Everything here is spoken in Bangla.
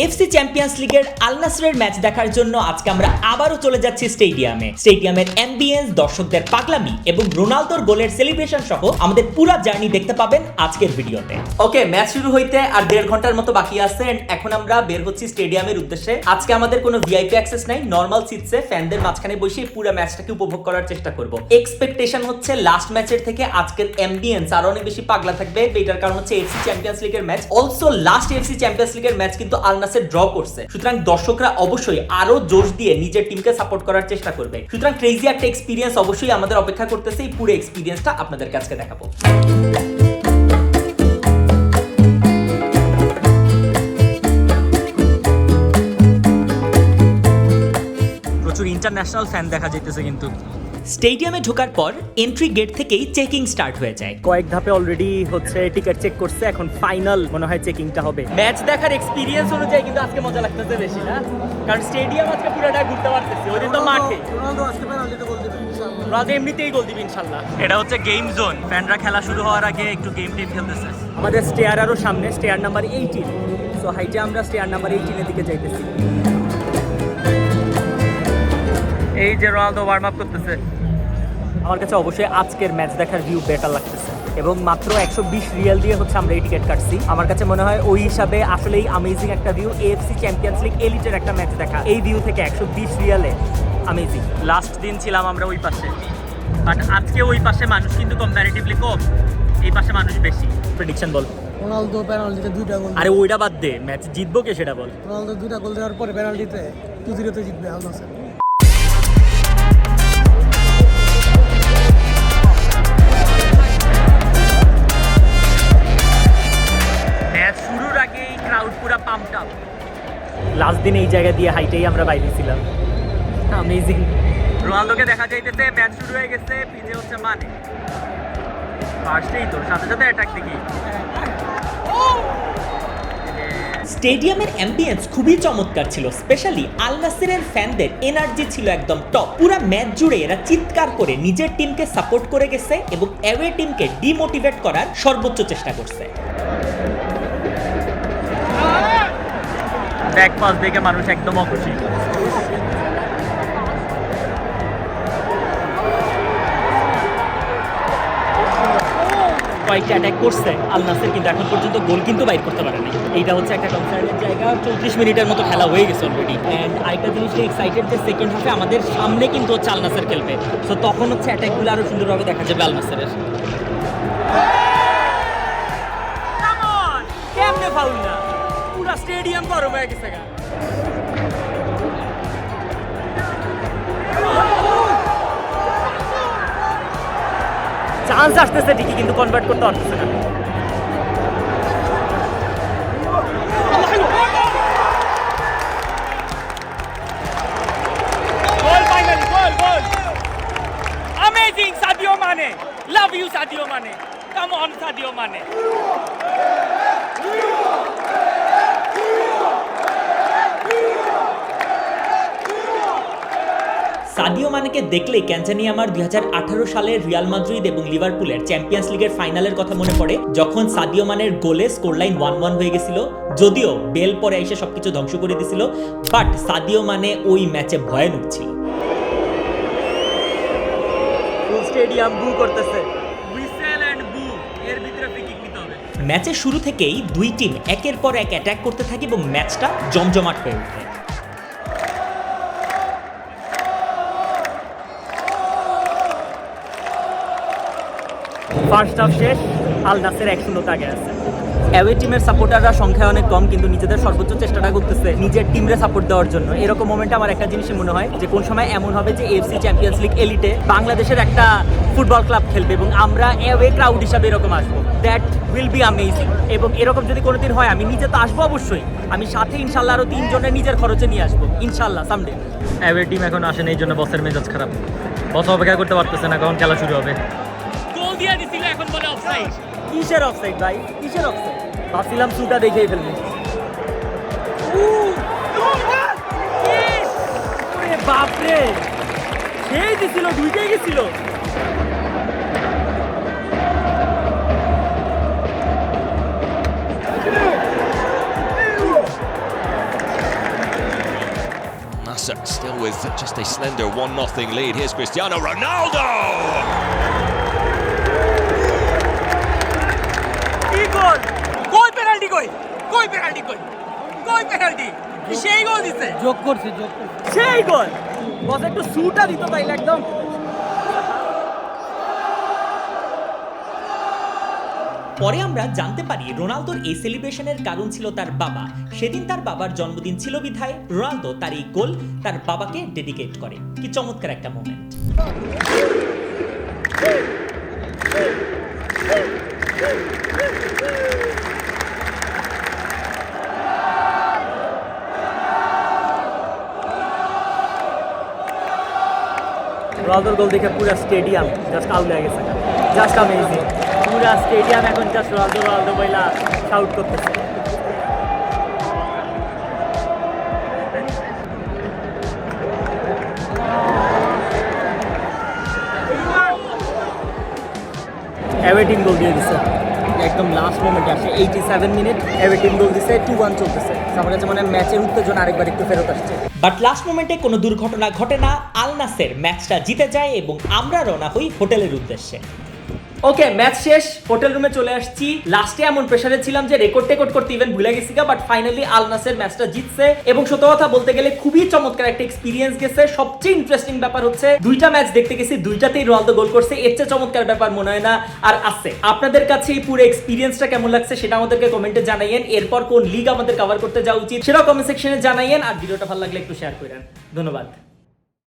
এফসি চ্যাম্পিয়ন্স লিগের আল নাসরের ম্যাচ দেখার জন্য আজকে আমরা আবারও চলে যাচ্ছি স্টেডিয়ামে। স্টেডিয়ামের অ্যাম্বিয়েন্স দর্শকদের পাগলামি এবং রোনালদোর গোলের সেলিব্রেশন সহ আমাদের পুরো জার্নি দেখতে পাবেন আজকের ভিডিওতে। ওকে, ম্যাচ শুরু হইতে আর দেড় ঘণ্টার মতো বাকি আছে এখন আমরা বের হচ্ছি স্টেডিয়ামের উদ্দেশ্যে। আজকে আমাদের কোনো ভিআইপি অ্যাক্সেস নাই নর্মাল সিটসে ফ্যানদের মাঝখানে বসে পুরো ম্যাচটাকে উপভোগ করার চেষ্টা করব। এক্সপেকটেশন হচ্ছে লাস্ট ম্যাচের থেকে আজকের অ্যাম্বিয়েন্স আরও অনেক বেশি পাগলা থাকবে, এটার কারণ হচ্ছে এফসি চ্যাম্পিয়ন্স লিগের match also last FC champions লিগের ম্যাচ কিন্তু আল নাসের ড্র করছে। সুতরাং দর্শকরা অবশ্যই আরও জোশ দিয়ে নিজের টিমকে সাপোর্ট করার চেষ্টা করবে। সুতরাং ক্রেজি একটা এক্সপিরিয়েন্স অবশ্যই আমাদের অপেক্ষা করতেছে। এই পুরো এক্সপিরিয়েন্সটা আপনাদের কাছে দেখাবো। প্রচুর ইন্টারন্যাশনাল ফ্যান দেখা যাইতেছে কিন্তু। স্টেডিয়ামে ঢোকার পর এন্ট্রি গেট থেকেই চেকিং স্টার্ট হয়ে যায়। কয়েক ধাপে অলরেডি হচ্ছে টিকিট চেক করছে এখন ফাইনাল মনে হয় চেকিংটা হবে। ম্যাচ দেখার এক্সপিরিয়েন্স অনুযায়ী কিন্তু আজকে মজা লাগতেছে বেশি না? কারণ স্টেডিয়াম আজকে পুরোটা ঘুরতে পারতেছি ওই দিন তো মাঠে। রোনালদো আজকে গোল দিবে ইনশাআল্লাহ। রাজে এমনিতেই গোল দিবে ইনশাল্লাহ এটা হচ্ছে গেম জোন ফ্যানরা খেলা শুরু হওয়ার আগে একটু গেম টেম খেলতেছে। আমাদের স্টেয়ার আরও সামনে স্টেয়ার নাম্বার এইটিন সো হাইটে আমরা স্টেয়ার নাম্বার এইটিনের দিকে যাইতেছি। এই যে রোনালদো ওয়ার্ম আপ করতেছে। আমার কাছে অবশ্যই আজকের ম্যাচ দেখার ভিউ বেটার লাগতেছে। এবং মাত্র একশো বিশ রিয়াল দিয়ে হচ্ছে আমরা এই টিকিট কাটছি। আমার কাছে মনে হয় ওই হিসাবে আসলেই আমেজিং একটা ভিউ এএফসি চ্যাম্পিয়ন্স লিগ এলিটের একটা ম্যাচ দেখা। এই ভিউ থেকে একশো বিশ রিয়ালে আমেজিং লাস্ট দিন ছিলাম আমরা ওই পাশে। বাট আজকে ওই পাশে মানুষ কিন্তু কম্প্যারিটিভলি কম। এই পাশে মানুষ বেশি। প্রেডিকশন বল। রোনালদো পেনাল্টিতে দুইটা গোল আরে ওইটা বাদ দে। ম্যাচ জিতবো কে সেটা বল। রোনালদো দুইটা গোল দেওয়ার পরে পেনাল্টিতে টু জিরোতে জিতবে আল নাসের দিন এই জায়গা দিয়ে হাইটেই আমরা বাইরে ছিলাম। অ্যামেজিং রোনালদোকে দেখা যাইতেছে ম্যাচ শুরু হয়ে গেছে পিছে হচ্ছে মানে। ফার্স্টেই তো সাথে সাথে অ্যাটাক দেখি। স্টেডিয়ামের অ্যাম্বিয়েন্স খুবই চমৎকার ছিল স্পেশালি আল নাসিরের ফ্যানদের এনার্জি ছিল একদম টপ পুরো ম্যাচ জুড়ে এরা চিৎকার করে নিজের টিমকে সাপোর্ট করে গেছে এবং অ্যাওয়ে টিমকে ডিমোটিভেট করার সর্বোচ্চ চেষ্টা করছে। ব্যাক পাস দেখে মানুষ একদম অখুশি। কয়েকটা অ্যাটাক করছে আল নাসের কিন্তু এখন পর্যন্ত গোল কিন্তু বাইর করতে পারেনি। এইটা হচ্ছে একটা কনসার্নের জায়গা। চৌত্রিশ মিনিটের মতো খেলা হয়ে গেছে অলরেডি অ্যান্ড আরেকটা জিনিস এক্সাইটেড যে সেকেন্ড হাফে আমাদের সামনে কিন্তু হচ্ছে আল নাসের খেলবে। সো তখন হচ্ছে অ্যাটাকগুলো আরও সুন্দরভাবে দেখা যাবে আল নাসেরের স্টেডিয়াম গরম হয়ে গেছে চান্স আসতেছে ঠিকই, কিন্তু কনভার্ট করতে পারতেছে না। Goal finally goal goal amazing Sadio Mane love you Sadio Mane Sadio Mane মানেকে দেখলে ক্যানজানি আমার দুই সালের রিয়াল মাদ্রিদ এবং লিভারপুলের চ্যাম্পিয়ন্স লিগের ফাইনালের কথা মনে পড়ে যখন সাদিও মানের গোলে স্কোর লাইন ওয়ান ওয়ান হয়ে গেছিল যদিও বেল পরে এসে সবকিছু ধ্বংস করে দিছিল বাট সাদিও মানে ওই ম্যাচে ভয়ানক ছিল। স্টেডিয়াম বু করতেছে। হুইসেল এন্ড বু এর ভিতরে ফ্রি কিক নিতে হবে। ম্যাচের শুরু থেকেই দুই টিম একের পর এক অ্যাটাক করতে থাকে এবং ম্যাচটা জমজমাট হয়ে ওঠে। ফার্স্ট হাফ শেষ আল নাসের এক শূন্য আগে আছে। অ্যাওয়ে টিমের সাপোর্টাররা সংখ্যায় অনেক কম কিন্তু নিজেদের সর্বোচ্চ চেষ্টাটা করতেছে নিজের টিমরে সাপোর্ট দেওয়ার জন্য। এরকম মোমেন্টে আমার একটা জিনিসই মনে হয় যে কোন সময় এমন হবে যে এফসি চ্যাম্পিয়ন্স লিগ এলিটে বাংলাদেশের একটা ফুটবল ক্লাব খেলবে এবং আমরা অ্যাওয়ে ক্রাউড হিসাবে এরকম আসব। দ্যাট উইল বি অ্যামেজিং এবং এরকম যদি কোনোদিন হয় আমি নিজে তো আসব অবশ্যই। আমি সাথে ইনশাল্লাহ আরও তিনজনের নিজের খরচে নিয়ে আসব ইনশাল্লাহ সামডে অ্যাওয়ে টিম এখন আসেন এই জন্য বসের মেজাজ খারাপ। বস অপেক্ষা করতে পারতেছে না কখন খেলা শুরু হবে? অফসাইড কিসের অফসাইড ভাই? কিসের অফসাইড ভাবছিলাম শুটা দেখেই ফেলবে। বাপরে! সেই দিছিল দুইটাই গেছিল। Still with just a slender 1 0 lead. Here's Cristiano Ronaldo! কই? কই কই পেনাল্টি সেই গোল দিছে? যোগ করছে যোগ করছে। সেই গোল বস একটু সুটা দিত তাইলে একদম। পরে আমরা জানতে পারি রোনালদোর এই সেলিব্রেশনের কারণ ছিল তার বাবা। সেদিন তার বাবার জন্মদিন ছিল বিধায়। রোনালদো তার এই গোল তার বাবাকে ডেডিকেট করে। কি চমৎকার একটা মোমেন্ট। রোনালদোর গোল দেখে পুরো স্টেডিয়াম জাস্ট হয়ে গেছে। জাস্ট আমেজিং পুরো স্টেডিয়াম এখন জাস্ট রোনালদো রোনালদো বইলা শাউট করতেছে। এভারটিন গোল দিয়ে দিছে। একদম লাস্ট মোমেন্টে আসে। এইটি সেভেন মিনিট এভারটিন গোল দিছে টু ওয়ান চলতেছে আমার কাছে মানে ম্যাচের উত্তেজনা আরেকবার একটু ফেরত আসছে। বাট লাস্ট মোমেন্টে কোনো দুর্ঘটনা ঘটে না, আলনাসের ম্যাচটা জিতে যায় এবং আমরা রওনা হই হোটেলের উদ্দেশ্যে। ওকে ম্যাচ শেষ হোটেল রুমে চলে আসছি। লাস্টে এমন প্রেসারে ছিলাম যে রেকর্ড টেকর্ড করতে ইভেন ভুলে গেছি বাট ফাইনালি আল নাসের ম্যাচটা জিতছে। এবং সত্য কথা বলতে গেলে খুবই চমৎকার একটা এক্সপিরিয়েন্স গেছে। সবচেয়ে ইন্টারেস্টিং ব্যাপার হচ্ছে, দুইটা ম্যাচ দেখতে গেছি, দুইটাতেই রোনালদো গোল করছে। এর চেয়ে চমৎকার ব্যাপার মনে হয় না। আর আছে, আপনাদের কাছে এই পুরো এক্সপিরিয়েন্সটা কেমন লাগছে সেটা আমাদেরকে কমেন্টে জানাইয়েন। এরপর কোন লিগ আমাদের কভার করতে যাওয়া উচিত সেটাও কমেন্ট সেকশনে জানাইয়েন। আর ভিডিওটা ভালো লাগলে একটু শেয়ার করেন। ধন্যবাদ।